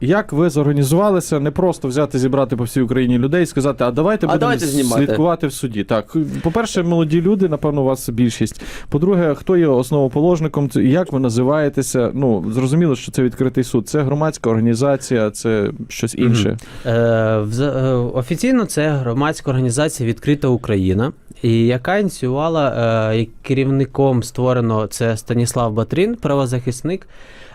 Як ви зорганізувалися не просто взяти зібрати по всій Україні людей і сказати, а давайте А будемо давайте слідкувати в суді. Так, по-перше, молоді люди, напевно, у вас більшість. По-друге, хто є основоположником, як ви називаєтеся? Ну зрозуміло, що це відкритий суд. Це громадська організація, це щось інше. Вза- е, Офіційно це громадська організація Відкрита Україна, яка ініціювала е, керівником створено це Станіслав Батрин, правозахисник.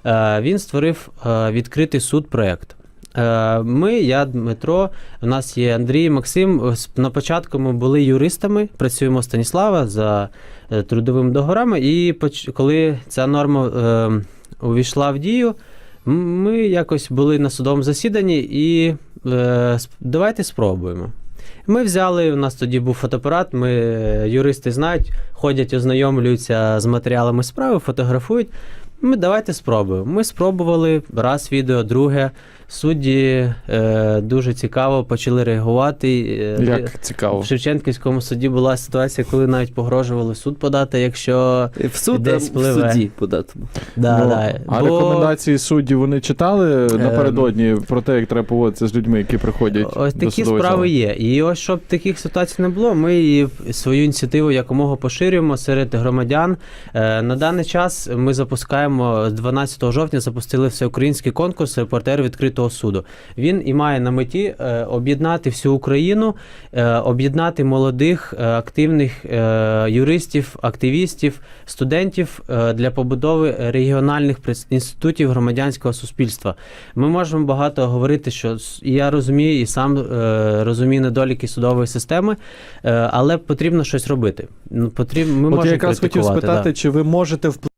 Е, Він створив е, відкритий суд проект. Е, Ми, я, Дмитро, у нас є Андрій, Максим. На початку ми були юристами, працюємо Станіслава за е, трудовими договорами. І коли ця норма е, увійшла в дію, ми якось були на судовому засіданні і давайте спробуємо. Ми взяли, у нас тоді був фотоапарат, ми е, юристи знають, ходять, ознайомлюються з матеріалами справи, фотографують. Ми давайте спробуємо. Ми спробували раз відео, друге. Судді е, дуже цікаво почали реагувати. Е, Як цікаво. В Шевченківському суді була ситуація, коли навіть погрожували суд подати, якщо В суд Десь а в суді подати. да, Ну, да, А бо- рекомендації суддів вони читали Ем. напередодні про те, як треба поводитися з людьми, які приходять. Ось такі судової справи зали? є. І ось щоб таких ситуацій не було, ми і свою ініціативу якомога поширюємо серед громадян. Е, На даний час ми запускаємо з 12 жовтня запустили всеукраїнський конкурс репортер відкритого суду. Він і має на меті е, об'єднати всю Україну, е, об'єднати молодих е, активних е, юристів, активістів, студентів е, для побудови регіональних інститутів громадянського суспільства. Ми можемо багато говорити, що я розумію, і сам е, розумію недоліки судової системи, е, але потрібно щось робити. Ну, потрібно, ми От я можемо якраз хотів спитати, да. чи ви можете впливати